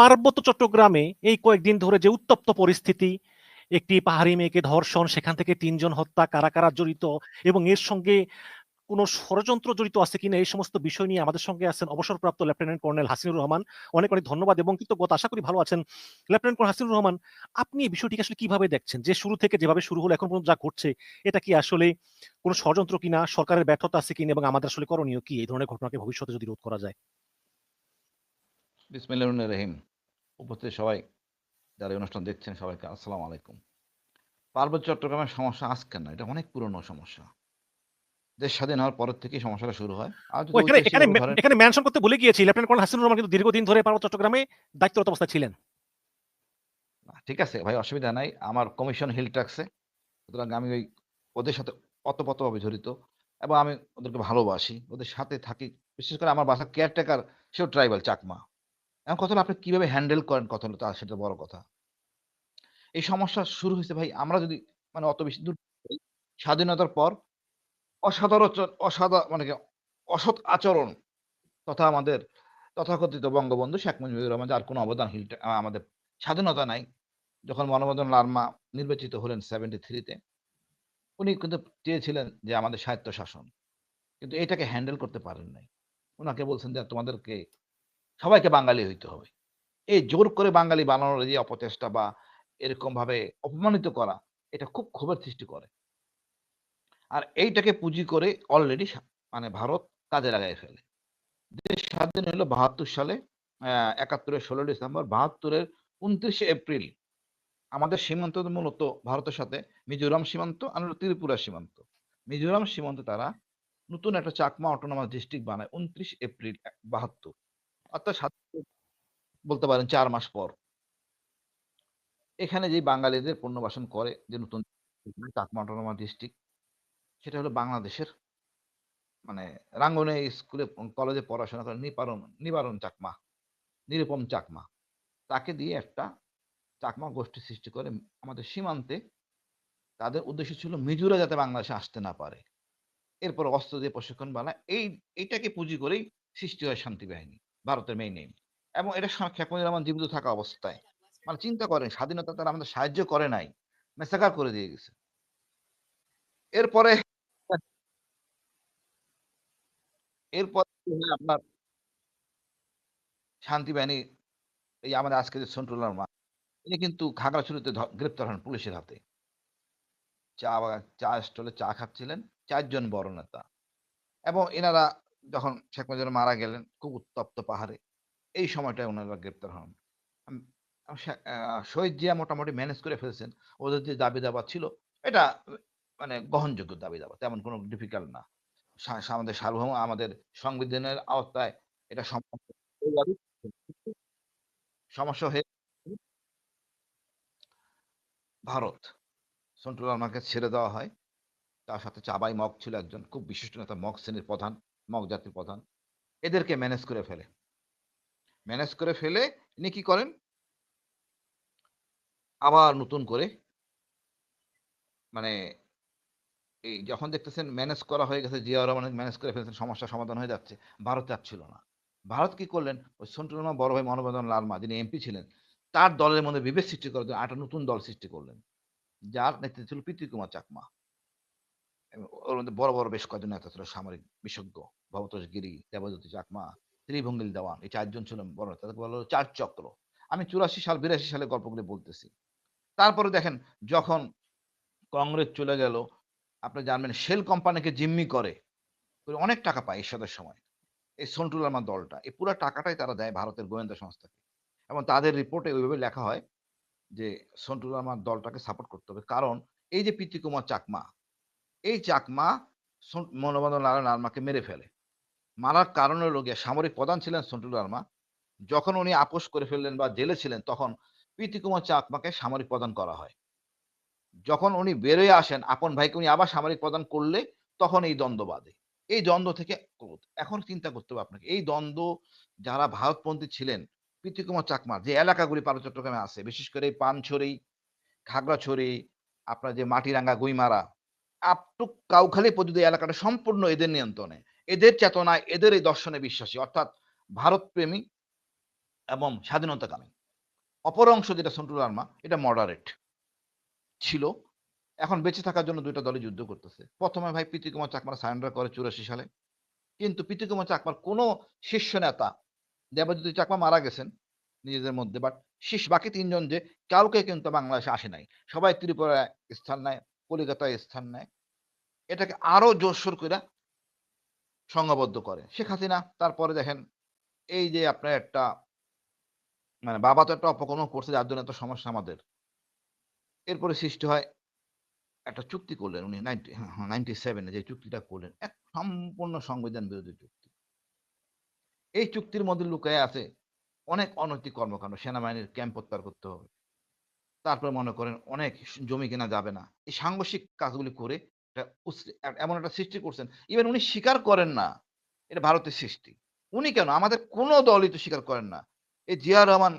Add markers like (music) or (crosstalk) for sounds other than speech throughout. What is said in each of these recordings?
পার্বত্য চট্টগ্রামে এই কয়েকদিন ধরে যে উত্তপ্ত পরিস্থিতি, একটি পাহাড়ি মেয়েকে ধর্ষণ, সেখান থেকে তিনজন হত্যা কারা কারা জড়িত এবং এর সঙ্গে কোনো ষড়যন্ত্র জড়িত আছে কিনা এই সমস্ত বিষয় নিয়ে আমাদের সঙ্গে আছেন অবসরপ্রাপ্ত লেফটেন্যান্ট কর্নেল হাসিনুর রহমান। অনেক অনেক ধন্যবাদ এবং কৃতজ্ঞতা। আশা করি ভালো আছেন। লেফটেন্যান্ট কর্নেল হাসিনুর রহমান, আপনি এই বিষয়টিকে আসলে কীভাবে দেখছেন? যে শুরু থেকে যেভাবে শুরু হলো, এখন পর্যন্ত যা ঘটছে, এটা কি আসলে কোনো ষড়যন্ত্র কিনা, সরকারের ব্যর্থতা আছে কিনা এবং আমাদের আসলে করণীয় কি? এই ধরনের ঘটনাকে ভবিষ্যতে যদি রোধ করা যায়। বিসমিল্লাহ রহিম। উপস্থিত সবাই যারা অনুষ্ঠান দেখছেন সবাইকে আসসালামু আলাইকুম। পার্বত্য চট্টগ্রামের সমস্যা আজকে না এটা অনেক পুরনো সমস্যা। দেশ স্বাধীন হওয়ার পরের থেকেই সমস্যাটা শুরু হয়। আর এখানে এখানে এখানে মেনশন করতে ভুলে গিয়েছি লেফটেন্যান্ট কর্নেল হাসিনুর রহমান কিন্তু দীর্ঘদিন ধরে পার্বত্য চট্টগ্রামে দায়িত্বরত অবস্থায় ছিলেন। ঠিক আছে ভাই অসুবিধা নাই। আমার কমিশন হিল ট্যাক্সে সুতরাং আমি ওই ওদের সাথে অতপতভাবে জড়িত এবং আমি ওদেরকে ভালোবাসি। ওদের সাথে থাকি বিশেষ করে আমার বাসা কেয়ারটেকার সেও ট্রাইবাল চাকমা। এখন কথা আপনি কীভাবে হ্যান্ডেল করেন কথা তা সেটা বড় কথা। এই সমস্যা শুরু হয়েছে ভাই, আমরা যদি মানে অত বেশি দূর স্বাধীনতার পর অসাধারণ অসাধা মানে অসৎ আচরণ তথা আমাদের তথাকথিত বঙ্গবন্ধু শেখ মুজিবুর রহমান যার কোনো অবদান আমাদের স্বাধীনতা নাই। যখন মনোমদন লার্মা নির্বাচিত হলেন সেভেন্টি থ্রিতে উনি কিন্তু চেয়েছিলেন যে আমাদের স্বায়ত্ত শাসন কিন্তু এটাকে হ্যান্ডেল করতে পারেন নাই। ওনাকে বলছেন যে তোমাদেরকে সবাইকে বাঙালি হইতে হবে। এই জোর করে বাঙালি বানানোর যে অপচেষ্টা বা এরকম ভাবে অপমানিত করা, এটা খুব ক্ষোভের সৃষ্টি করে। আর এইটাকে পুঁজি করে অলরেডি মানে ভারত কাজে লাগাই ফেলে। দেশ স্বাধীন হলো বাহাত্তর সালে একাত্তরের ষোলো ডিসেম্বর, বাহাত্তরের উনত্রিশে এপ্রিল। আমাদের সীমান্ত মূলত ভারতের সাথে, মিজোরাম সীমান্ত আর ত্রিপুরা সীমান্ত। মিজোরাম সীমান্তে তারা নতুন একটা চাকমা অটোনমাস ডিস্ট্রিক্ট বানায়, উনত্রিশ এপ্রিল, বাহাত্তর। অর্থাৎ সাত- বলতে পারেন চার মাস পর। এখানে যে বাঙালিদের পুনর্বাসন করে যে নতুন চাকমা ডিস্ট্রিক্ট সেটা হলো বাংলাদেশের মানে রাঙ্গনে স্কুলে কলেজে পড়াশোনা করে নিবারণ নিবারণ চাকমা, নিরুপম চাকমা। তাকে দিয়ে একটা চাকমা গোষ্ঠী সৃষ্টি করে আমাদের সীমান্তে তাদের উদ্দেশ্য ছিল মিজুরা যাতে বাংলাদেশে আসতে না পারে। এরপর অস্ত্র দিয়ে প্রশিক্ষণ বানায়। এই, এইটাকে পুঁজি করেই সৃষ্টি হয় শান্তি বাহিনী। ভারতের মেইন নেম এবং এটা মুজিবুর রহমান জীবিত থাকা অবস্থায়। মানে চিন্তা করেন, স্বাধীনতা তারা আমাদের সাহায্য করে নাই মেসাকার করে দিয়ে গেছে। এরপরে (laughs) এরপর আপনার? শান্তি বাহিনী, এই আমাদের আজকে যে সন্টুলার মা ইনি কিন্তু খাগড়াছড়িতে গ্রেপ্তার হন পুলিশের হাতে। চা চা স্টলে চা খাচ্ছিলেন চারজন বড় নেতা। এবং এনারা যখন শেখ মুজিবুর মারা গেলেন, খুব উত্তপ্ত পাহাড়ে, এই সময়টায় ওনারা গ্রেপ্তার হন। শহীদ জিয়া মোটামুটি ম্যানেজ করে ফেলছেন। ওদের যে দাবি দাবা ছিল, এটা মানে গ্রহণযোগ্য দাবি দাবা তেমন কোনো ডিফিকাল্ট না। আমাদের সার্বভৌম, আমাদের সংবিধানের আওতায় এটা সমস্যা হয়ে ভারত সন্টু লামাকে ছেড়ে দেওয়া হয়। তার সাথে চাবাই মগ ছিল একজন, খুব বিশিষ্ট নেতা, মগ শ্রেণির প্রধান। মগ জাতির প্রধান। এদেরকে ম্যানেজ করে ফেলে। ম্যানেজ করে ফেলে ইনি কি করেন? আবার নতুন করে মানে এই যখন দেখতেছেন ম্যানেজ করা হয়ে গেছে, জিয়া রহমান ম্যানেজ করে ফেলছেন, সমস্যা সমাধান হয়ে যাচ্ছে। ভারত চাচ্ছিল না। ভারত কি করলেন? ওই সন্টু লামা বড় ভাই মনোবেদন লালমা যিনি এমপি ছিলেন, তার দলের মধ্যে বিভেদ সৃষ্টি করার জন্য একটা নতুন দল সৃষ্টি করলেন। যার নেতৃত্বে ছিল প্রীতি কুমার চাকমা। ওর মধ্যে বড় বড় বেশ কয়েকজন নেতা ছিল, সামরিক বিশেষজ্ঞ, ভবতোষ গিরি, দেবজ্যোতি চাকমা, ত্রিভঙ্গিল দেওয়ান, এই চারজন ছিলেন বড় নেতা। তাদেরকে বলা হলো চার চক্র। আমি চুরাশি সাল, বিরাশি সালে গল্পগুলি বলতেছি। তারপরে দেখেন, যখন কংগ্রেস চলে গেল আপনি জানবেন শেল কোম্পানিকে জিম্মি করে অনেক টাকা পায় এরশাদের সময়। এই সন্টুল আমার দলটা, এই পুরো টাকাটাই তারা দেয় ভারতের গোয়েন্দা সংস্থাকে। এবং তাদের রিপোর্টে ওইভাবে লেখা হয় যে সন্টুল আমার দলটাকে সাপোর্ট করতে হবে। কারণ এই যে প্রীতি কুমার চাকমা এই চাকমা মনোবন্ধন লালন আলমাকে মেরে ফেলে। মারার কারণ হলো গিয়ে সামরিক প্রধান ছিলেন সন্টু আলমা যখন উনি আপোষ করে ফেললেন বা জেলে ছিলেন, তখন প্রীতি কুমার চাকমাকে সামরিক প্রদান করা হয়। যখন উনি বেরোয় আসেন, আপন ভাইকে উনি আবার সামরিক প্রদান করলে, তখন এই দ্বন্দ্ব বাদে এই দ্বন্দ্ব থেকে। এখন চিন্তা করতে হবে আপনাকে। এই দ্বন্দ্ব যারা ভারতপন্থী ছিলেন, প্রীতি কুমার চাকমার যে এলাকাগুলি পার্বত্য চট্টগ্রামে আছে, বিশেষ করে পানছড়ি, খাগড়াছড়ি, আপনার যে মাটিরাঙ্গা, গুইমারা আপ টু কাউখালী পর্যন্ত এলাকাটা সম্পূর্ণ এদের নিয়ন্ত্রণে। এদের চেতনায় এদের এই দর্শনে বিশ্বাসী। অর্থাৎ ভারতপ্রেমী এবং স্বাধীনতাকামী। অপর অংশ যেটা সেন্ট্রাল আর্মা এটা মডারেট ছিল। এখন বেঁচে থাকার জন্য দুইটা দলে যুদ্ধ করতেছে। প্রথমে ভাই প্রীতি কুমার চাকমা সারেন্ডার করে চুরাশি সালে। কিন্তু প্রীতি কুমার চাকমার কোনো শীর্ষ নেতা দেবজ্যোতি চাকমা মারা গেছেন নিজেদের মধ্যে। বাট শীর্ষ বাকি তিনজন যে কাউকে কিন্তু বাংলাদেশে আসে নাই। সবাই ত্রিপুরায় স্থান নেয়। কলিকাতায় স্থান নেয়। এটাকে আরও জোরসোর করে সংঘবদ্ধ করে। শেখ হাসিনা তারপরে দেখেন, এই যে আপনার একটা মানে বাবা তো একটা অপকর্ম করছে, যার জন্য এত সমস্যা আমাদের। এরপরে সৃষ্টি হয় একটা চুক্তি করলেন উনি, নাইনটি নাইনটি সেভেনে যে চুক্তিটা করলেন, এক সম্পূর্ণ সংবিধান বিরোধী চুক্তি। এই চুক্তির মধ্যে লুকায় আছে অনেক অনৈতিক কর্মকাণ্ড, সেনাবাহিনীর ক্যাম্প প্রত্যাহার করতে হবে। তারপরে মনে করেন অনেক জমি কেনা যাবে না। এই সাংঘর্ষিক কাজগুলি করে এমন একটা সৃষ্টি করছেন। ইভেন উনি স্বীকার করেন না, এটা ভারতের সৃষ্টি। উনি কেন? আমাদের কোনো দলই তো স্বীকার করেন না। এই জিয়া রহমান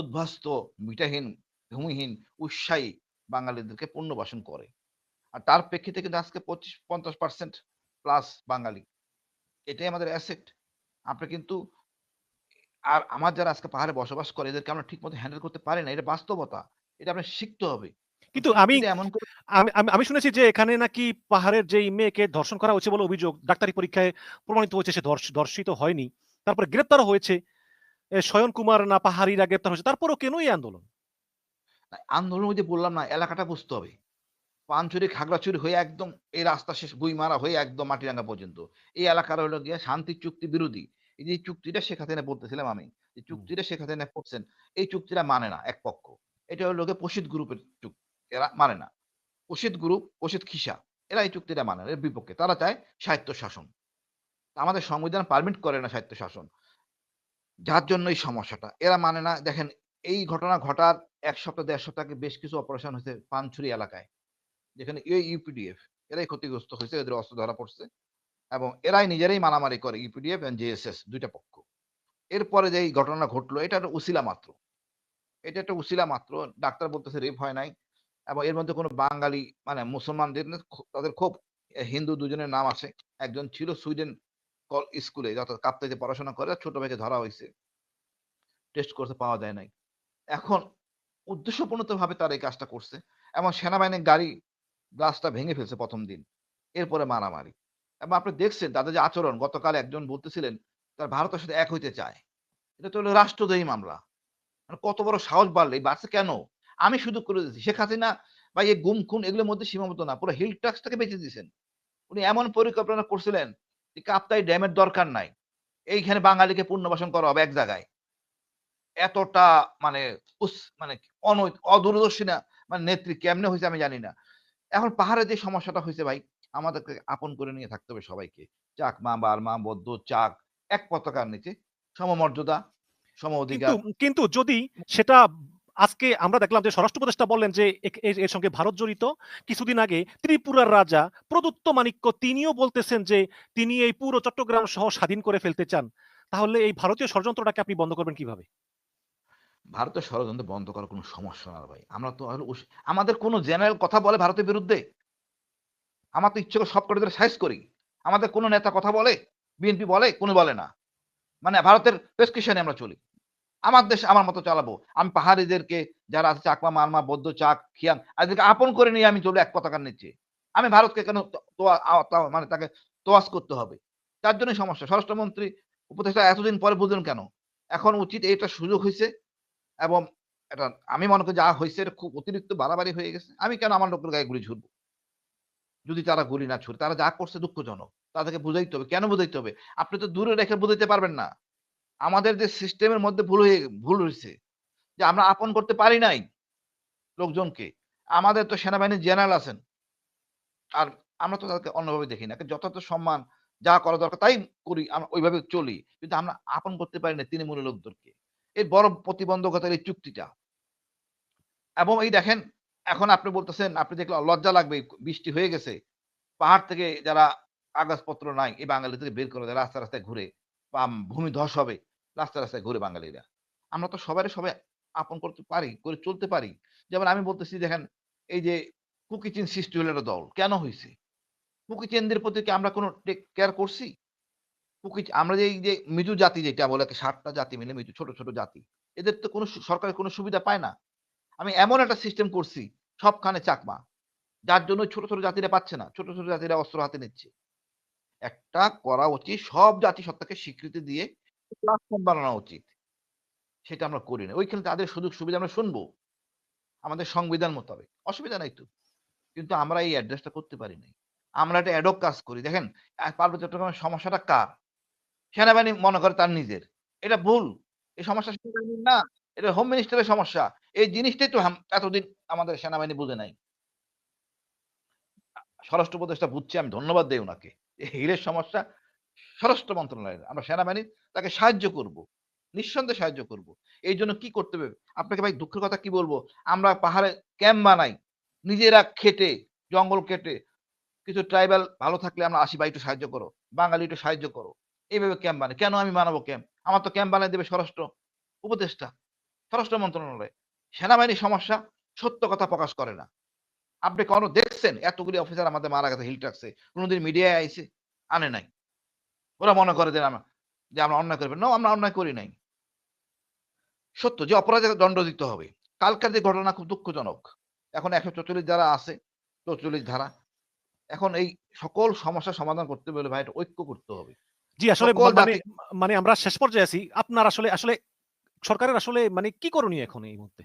উদ্ভাস্ত মিটাহীন ভূমিহীন, উৎসাহী বাঙালিদেরকে পুনর্বাসন করে। আর তার প্রেক্ষিতে কিন্তু আজকে পঁচিশ, পঞ্চাশ পার্সেন্ট প্লাস বাঙালি। এটাই আমাদের অ্যাসেট আমরা কিন্তু আর আমার যারা আজকে পাহাড়ে বসবাস করে এদেরকে আমরা ঠিক মতো হ্যান্ডেল করতে পারি না। এটা বাস্তবতা। এটা আপনার শিখতে হবে। কিন্তু আমি এমন আমি শুনেছি যে এখানে নাকি পাহাড়ের যে মেয়েকে ধর্ষণ করা হয়েছে বলে অভিযোগ ডাক্তারি পরীক্ষায় প্রমাণিত হয়েছে সে ধর্ষ- ধর্ষিত হয়নি। তারপরে গ্রেপ্তারও হয়েছে। শয়ন কুমার না পাহাড়িরা গ্রেপ্তার হয়েছে। তারপরেও কেন এই আন্দোলন? আন্দোলন ওই যে বললাম না এলাকাটা বুঝতে হবে। পানচুরি খাগড়াছড়ি হয়ে একদম এই রাস্তা শেষ গুইমারা হয়ে একদম মাটিরাঙ্গা পর্যন্ত। এই এলাকার হলো গিয়ে শান্তি চুক্তি বিরোধী। এই যে চুক্তিটা শেখ হাসিনা বলতেছিলাম আমি যে চুক্তিটা শেখ হাসিনা করছেন এই চুক্তিটা মানে না এক পক্ষ। এটা হলো গিয়ে প্রসিদ গ্রুপের চুক্তি এরা মানে না। প্রসিদ গ্রুপ প্রসিদ খিসা এরা এই চুক্তিটা মানে এর বিপক্ষে। তারা চায় সাহিত্য শাসন। আমাদের সংবিধান পারমিট করে না সাহিত্য শাসন। যার জন্য এই সমস্যাটা। এরা মানে না দেখেন এই ঘটনা ঘটার এক সপ্তাহ দেড় সপ্তাহ বেশ কিছু অপারেশন হয়েছে পানছুরি এলাকায়। যেখানে এই ইউপিডিএফ এরাই ক্ষতিগ্রস্ত হয়েছে এদের অস্ত্র ধরা পড়ছে। এবং এরাই নিজেরাই মারামারি করে ইউপিডিএফ এন্ড জেএসএস দুইটা পক্ষ। এরপরে যে ঘটনা ঘটলো এটা একটা উসিলা মাত্র। এটা একটা উসিলা মাত্র, ডাক্তার বলতেছে রেপ হয় নাই এবং এর মধ্যে কোনো বাঙালি মানে মুসলমানদের তাদের খুব হিন্দু দুজনের নাম আছে। একজন ছিল সুইডেন কল স্কুলে, যত কাপ্তাইতে পড়াশোনা করে, ছোট ভাইকে ধরা হয়েছে। টেস্ট করতে পাওয়া যায় নাই। এখন উদ্দেশ্যপূর্ণত ভাবে তারা এই কাজটা করছে এবং সেনাবাহিনীর গাড়ি, গ্লাসটা ভেঙে ফেলছে প্রথম দিন। এরপরে মারামারি। এবং আপনি দেখছেন তাদের যে আচরণ, গতকাল একজন বলতেছিলেন তার ভারতের সাথে এক হইতে চায়। এটা তো হলো রাষ্ট্রদ্রোহী মামলা। মানে কত বড় সাহস বাড়লে বাড়ছে কেন? আমি শুধু করে দিচ্ছি শেখ হাসিনা বা এই গুম খুন এগুলোর মধ্যে সীমাবদ্ধ না, পুরো হিল ট্যাক্সটাকে বেঁচে দিয়েছেন। উনি এমন পরিকল্পনা করছিলেন যে কাপ্তাই ড্যামের দরকার নাই। এইখানে বাঙালিকে পুনর্বাসন করা হবে এক জায়গায়। এতটা মানে মানে অদূরদর্শী না মানে নেত্রী কেমনে হয়েছে আমি জানি না। এখন পাহাড়ে যে সমস্যাটা হয়েছে ভাই আমাদেরকে আপন করে নিয়ে থাকতে হবে সবাইকে। চাকমা বার্মা বৌদ্ধ চাক এক পতাকার নিচে সমমর্যাদা সম অধিকার। কিন্তু যদি সেটা আজকে আমরা দেখলাম যে স্বরাষ্ট্র উপদেষ্টা বললেন যে এর সঙ্গে ভারত জড়িত কিছুদিন আগে ত্রিপুরার রাজা প্রদত্ত মাণিক্য তিনিও বলতেছেন যে তিনি এই পুরো চট্টগ্রাম সহ স্বাধীন করে ফেলতে চান। তাহলে এই ভারতীয় ষড়যন্ত্রটাকে আপনি বন্ধ করবেন কীভাবে? ভারতের ষড়যন্ত্র বন্ধ করার কোনো সমস্যা না ভাই। আমরা তো আমাদের কোনো জেনারেল কথা বলে ভারতের বিরুদ্ধে। আমার তো ইচ্ছে করে সব করে সাইজ করি। আমাদের কোনো নেতা কথা বলে, বিএনপি বলে, কোনো বলে না। মানে ভারতের প্রেসক্রিপশনে আমরা চলি। আমার দেশ আমার মতো চালাবো। আমি পাহাড়িদেরকে, যারা আছে চাকমা, মারমা, বৌদ্ধ, চাক খিয়াং এদেরকে আপন করে নিয়ে আমি চলি এক পতাকার নিচে। আমি ভারতকে কেন মানে তাকে তোয়াজ করতে হবে? তার জন্যই সমস্যা। স্বরাষ্ট্রমন্ত্রী, উপদেষ্টা এতদিন পরে বুঝলেন কেন? এখন উচিত এটা সুযোগ হয়েছে এবং এটা, আমি মনে করি যা হয়েছে এটা খুব অতিরিক্ত বাড়াবাড়ি হয়ে গেছে। আমি কেন আমার লোকের গায়ে গুলি ছুড়বো যদি তারা গুলি না ছুড়ে, তারা যা করছে দুঃখজনক। তাদেরকে বুঝাইতে হবে। কেন বুঝাইতে হবে? আপনি তো দূরে রেখে বুঝাইতে পারবেন না। আমাদের যে সিস্টেমের মধ্যে ভুল হয়ে, ভুল হয়েছে, যে আমরা আপন করতে পারি নাই লোকজনকে। আমাদের তো সেনাবাহিনীর জেনারেল আছেন। আর আমরা তো তাদেরকে অন্যভাবে দেখি না। যথাযথ সম্মান যা করা দরকার, তাই করি। আমরা ওইভাবে চলি। কিন্তু আমরা আপন করতে পারি না তৃণমূল লোকদেরকে। এই বড় প্রতিবন্ধকতার এই চুক্তিটা। এবং এই দেখেন এখন আপনি বলতেছেন আপনি দেখলে লজ্জা লাগবে বৃষ্টি হয়ে গেছে। পাহাড় থেকে যারা কাগজপত্র নাই এই বাঙালিদের বের করে দেয় রাস্তা রাস্তায় ঘুরে। বা ভূমি ধস হবে রাস্তা রাস্তায় ঘুরে বাঙালিরা। আমরা তো সবাই সবাই আপন করতে পারি করে চলতে পারি। যেমন আমি বলতেছি দেখেন এই যে কুকিচিন সৃষ্টি হলো একটা দল। কেন হয়েছে কুকিচেনদের প্রতি কি আমরা কোনো টেক কেয়ার করছি? কুকি আমরা যে এই যে মৃদু জাতি যেটা বলে ৭টা জাতি মিলে মৃদু ছোট, ছোট জাতি। এদের তো কোনো সরকারের কোনো সুবিধা পায় না। আমি এমন একটা সিস্টেম করছি সবখানে চাকমা। যার জন্য ছোট, ছোট জাতিরা পাচ্ছে না। ছোট, ছোট জাতিরা অস্ত্র হাতে নিচ্ছে। একটা করা উচিত সব জাতিসত্তাকে স্বীকৃতি দিয়ে প্ল্যাটফর্ম বানানো উচিত। সেটা আমরা করি না। ওইখানে তাদের সুযোগ সুবিধা আমরা শুনব। আমাদের সংবিধান মোতাবেক। অসুবিধা নাই তো। কিন্তু আমরা এই অ্যাড্রেসটা করতে পারি নাই। আমরা একটা অ্যাডহক কাজ করি। দেখেন পার্বত্য চট্টগ্রামের সমস্যাটা কার? সেনাবাহিনী মনে করে তার নিজের। এটা ভুল। এই সমস্যা সেনাবাহিনীর না। এটা হোম মিনিস্টারের সমস্যা। এই জিনিসটাই তো এতদিন আমাদের সেনাবাহিনী বুঝে নাই। স্বরাষ্ট্র উপদেষ্টা বুঝছে আমি ধন্যবাদ দেই। এই হিরের সমস্যা স্বরাষ্ট্র মন্ত্রণালয়ের। আমরা সেনাবাহিনী তাকে সাহায্য করব। নিঃসন্দেহে সাহায্য করব। এই জন্য কি করতে হবে? আপনাকে ভাই দুঃখের কথা কি বলব আমরা পাহাড়ে ক্যাম্প বানাই। নিজেরা খেটে, জঙ্গল কেটে কিছু ট্রাইবাল ভালো থাকলে আমরা আসি ভাই একটু সাহায্য করো। বাঙালি একটু সাহায্য করো। এইভাবে ক্যাম্প বানাই। কেন আমি বানাবো ক্যাম্প? আমার তো ক্যাম্প বানাই দেবে স্বরাষ্ট্র উপদেষ্টা, স্বরাষ্ট্র মন্ত্রণালয়। সেনাবাহিনীর সমস্যা সত্য কথা প্রকাশ করে না। আপনি কখনো দেখছেন এতগুলি অফিসার আমাদের মারা গেছে হিল ট্রাক্সে। কোনদিন মিডিয়ায় আইছে? আনে নাই। ওরা মনে করে যে আমা যে আমরা অন্যায় করি। নো আমরা অন্যায় করি নাই। সত্য যে অপরাধীকে দণ্ড দিতে হবে। কালকের যে ঘটনা খুব দুঃখজনক। এখন ১৪৪ যারা আছে ৪৪ ধারা। এখন এই সকল সমস্যার সমাধান করতে হলে ভাই ঐক্য করতে হবে। জি, আসলে মানে মানে আমরা শেষ পর্যায়ে আছি। আপনার আসলে আসলে সরকারের আসলে মানে কি করণীয় এখন এই মুহূর্তে?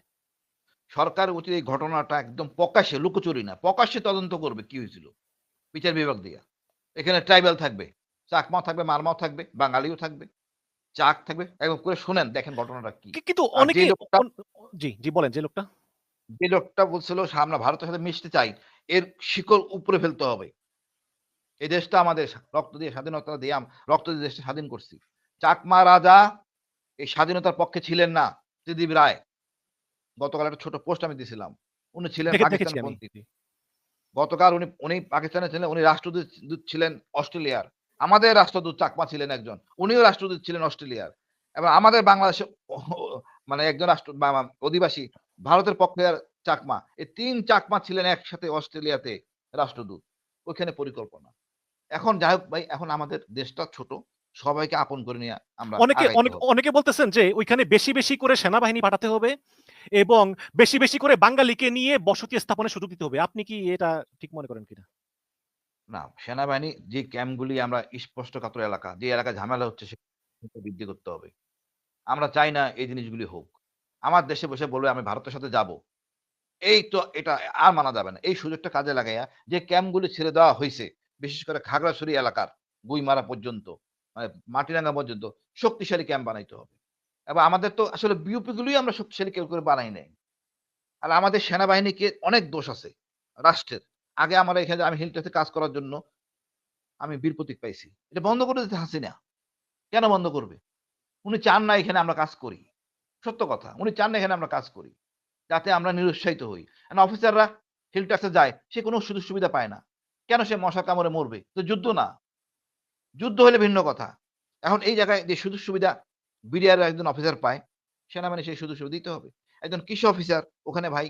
সরকার উচিত এই ঘটনাটা একদম প্রকাশ্যে লুকোচুরি না। প্রকাশ্যে তদন্ত করবে কি হয়েছিল। বিচার বিভাগ দিয়া। এখানে ট্রাইবাল থাকবে, চাকমাও থাকবে, মারমাও থাকবে, বাঙালিও থাকবে, চাক থাকবে। একদম করে শোনেন দেখেন ঘটনাটা কি। কিন্তু যে অনেকে লোকটা জি, জি বলেন যে লোকটা? যে লোকটা বলছিল আমরা ভারতের সাথে মিশতে চাই, এর শিকড় উপরে ফেলতে হবে। এই দেশটা আমাদের রক্ত দিয়ে স্বাধীনতা দিয়ে রক্ত দিয়ে দেশটা স্বাধীন করছি। চাকমা রাজা এই স্বাধীনতার পক্ষে ছিলেন না। ত্রিদিব রায়। গতকাল একটা ছোট পোস্ট আমি দিছিলাম। উনি ছিলেন পাকিস্তানপন্থী। গতকাল উনি উনি পাকিস্তানে ছিলেন, উনি রাষ্ট্রদূত ছিলেন অস্ট্রেলিয়ার। আমাদের রাষ্ট্রদূত চাকমা ছিলেন একজন। উনিও রাষ্ট্রদূত ছিলেন অস্ট্রেলিয়ার। এবং আমাদের বাংলাদেশে (laughs) মানে একজন রাষ্ট্র অধিবাসী ভারতের পক্ষে চাকমা। এই তিন চাকমা ছিলেন একসাথে অস্ট্রেলিয়াতে রাষ্ট্রদূত। ওইখানে পরিকল্পনা। এখন যাই হোক ভাই এখন আমাদের দেশটা ছোট। সবাইকে আপন করে নিয়ে আমরা অনেকে অনেক বলতেছেন যে ওইখানে বেশি, বেশি করে সেনাবাহিনী পাঠাতে হবে এবং বেশি, বেশি করে বাঙালিকে নিয়ে বসতি স্থাপনের সুযোগ দিতে হবে। আপনি কি এটা ঠিক মনে করেন কিনা? না, সেনাবাহিনী যে ক্যাম্পগুলি আমরা স্পষ্টকাতর এলাকা, যে এলাকায় ঝামেলা হচ্ছে সেটা বৃদ্ধি করতে হবে। আমরা চাই না এই জিনিসগুলি হোক। আমার দেশে বসে বলবে আমি ভারতের সাথে যাব। এই তো এটা আর মানা যাবে না। এই সুযোগটা কাজে লাগাইয়া যে ক্যাম্পগুলি ছেড়ে দেওয়া হয়েছে বিশেষ করে খাগড়াছড়ি এলাকার গুইমারা পর্যন্ত, মাটিরাঙ্গা পর্যন্ত শক্তিশালী ক্যাম্প বানাইতে হবে। এবং আমাদের তো আসলে বিওপি গুলোই আমরা শক্তিশালী কেউ করে বানাই নাই। আর আমাদের সেনাবাহিনীকে অনেক দোষ আছে রাষ্ট্রের। আগে আমরা এখানে আমি হিলট্রাতে কাজ করার জন্য আমি বীর প্রতীক পাইছি। এটা বন্ধ করে দিতে হাসিনা। কেন বন্ধ করবে? উনি চান না এখানে আমরা কাজ করি। সত্য কথা। উনি চান না এখানে আমরা কাজ করি। যাতে আমরা নিরুৎসাহিত হই। অফিসাররা হিলট্রাক্সে যায়, সে কোনো সুযোগ সুবিধা পায় না। কেন সে মশা কামড়ে মরবে? তো যুদ্ধ না। যুদ্ধ হলে ভিন্ন কথা। এখন এই জায়গায় যে সুযোগ সুবিধা বিডিআর একজন অফিসার পায়, সেনাবাহিনী সেই সুযোগ সুবিধা দিতে হবে। একজন কৃষি অফিসার ওখানে ভাই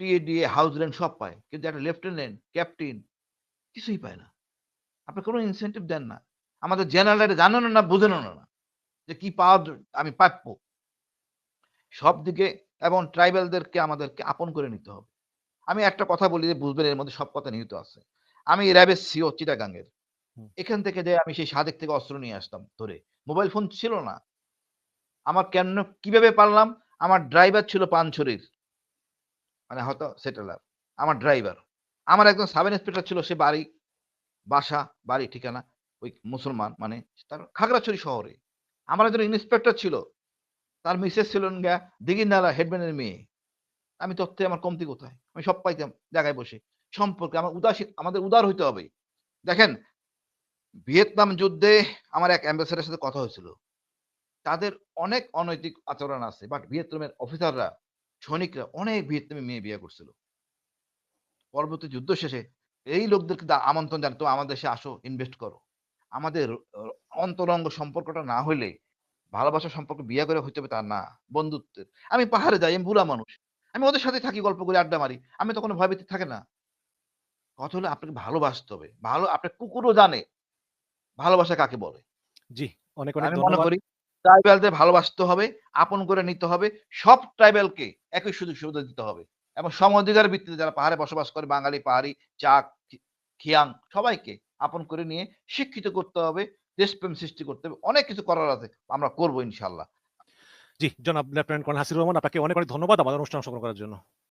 টিএডিএ, হাউস রেন্ট সব পায়। কিন্তু একটা লেফটেন্যান্ট, ক্যাপ্টেন কিছুই পায় না। আপনি কোনো ইনসেনটিভ দেন না। আমাদের জেনারেলরা এটা জানেনও না, বোঝেনও না যে কি পাওয়া দ আমি প্রাপ্য। সব দিকে এবং ট্রাইবালদেরকে আমাদেরকে আপন করে নিতে হবে। আমি একটা কথা বলি যে বুঝবেন এর মধ্যে সব কথা নিহিত আছে। আমি র্যাবের সিও চিটাগাংয়ের। এখান থেকে যেয়ে আমি সেই সাদেক থেকে অস্ত্র নিয়ে আসতাম ধরে। মোবাইল ফোন ছিল না। আমার কেন কীভাবে পারলাম? আমার ড্রাইভার ছিল পানছড়ির। মানে হয়তো সেটেলার। আমার ড্রাইভার। আমার একজন সাব ইন্সপেক্টর ছিল সে বাড়ি, বাসা, বাড়ি ঠিকানা ওই মুসলমান মানে তার খাগড়াছড়ি শহরে। আমার একজন ইন্সপেক্টর ছিল। তার মিসেস ছিলেন গিয়া দিঘিনালা হেডম্যানের মেয়ে। আমি তথ্যে আমার কমতি কোথায়? আমি সব পাইতাম জায়গায় বসে। সম্পর্কে আমার উদাসীন আমাদের উদার হইতে হবে। দেখেন ভিয়েতনাম যুদ্ধে আমার এক অ্যাম্বাসেডরের সাথে কথা হয়েছিল। তাদের অনেক অনৈতিক আচরণ আছে। বাট ভিয়েতনামের অফিসাররা, সৈনিকরা অনেক ভিয়েতনামী মেয়ে বিয়ে করছিল। পরবর্তী যুদ্ধ শেষে এই লোকদেরকে আমন্ত্রণ জানাতো আমার দেশে আসো, ইনভেস্ট করো। আমাদের অন্তরঙ্গ সম্পর্কটা না হইলে ভালোবাসার সম্পর্ক বিয়ে করে হইতে হবে তা না। বন্ধুত্বের। আমি পাহাড়ে যাই, আমি বুড়া মানুষ। আমি ওদের সাথে থাকি, গল্প করি, আড্ডা মারি। আমি তো কোনো ভয়ভীতি থাকে না। কথা হলো আপনাকে ভালোবাসতে হবে। ভালো আপনার কুকুরও জানে ভালোবাসা কাকে বলে। জি, অনেক, অনেক মনে করি ট্রাইবালদের ভালোবাসতে হবে, আপন করে নিতে হবে। সব ট্রাইবালকে একই সুযোগ সুবিধা দিতে হবে। এবং সম অধিকারের ভিত্তিতে যারা পাহাড়ে বসবাস করে বাঙালি, পাহাড়ি, চাক, খিয়াং সবাইকে আপন করে নিয়ে শিক্ষিত করতে হবে, দেশপ্রেম সৃষ্টি করতে হবে। অনেক কিছু করার আছে। আমরা করব ইনশাআল্লাহ। জি, জনাব লেফটেন্যান্ট কর্নেল হাসিবুর রহমান আপনাকে অনেক, অনেক ধন্যবাদ আমাদের অনুষ্ঠান অংশগ্রহণ করার জন্য।